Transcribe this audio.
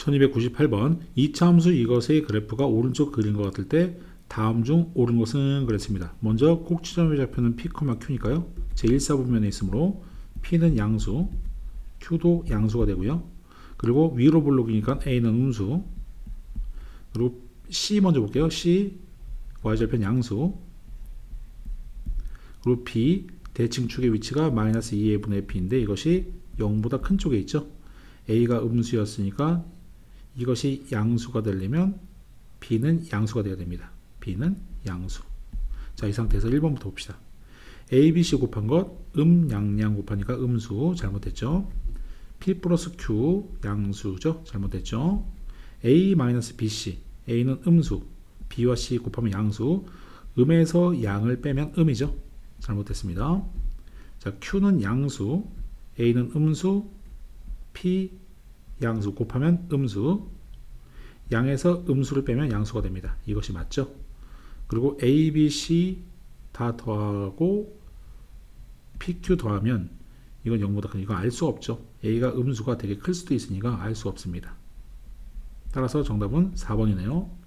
1298번 이차함수 이것의 그래프가 오른쪽 그린 것 같을 때 다음 중 옳은 것은 그랬습니다. 먼저 꼭지점의 좌표는 p, q니까요. 제1사분면에 있으므로 p는 양수, q도 양수가 되고요. 그리고 위로 볼록이니까 a는 음수, 그리고 c 먼저 볼게요. c y절편 양수, 그리고 b 대칭축의 위치가 마이너스 2의 분의 p인데 이것이 0보다 큰 쪽에 있죠. a가 음수였으니까 이것이 양수가 되려면 b는 양수가 되어야 됩니다. b는 양수. 자, 이 상태에서 1번부터 봅시다. a, b, c 곱한 것, 음, 양, 양 곱하니까 음수 잘못됐죠. p 플러스 q 양수죠. 잘못됐죠. a 마이너스 bc, a는 음수, b와 c 곱하면 양수, 음에서 양을 빼면 음이죠. 잘못됐습니다. 자, q는 양수, a는 음수, p 양수 곱하면 음수, 양에서 음수를 빼면 양수가 됩니다. 이것이 맞죠? 그리고 a, b, c 다 더하고 pq 더하면 이건 0보다 큰 이거 알 수 없죠. a가 음수가 되게 클 수도 있으니까 알 수 없습니다. 따라서 정답은 4번이네요.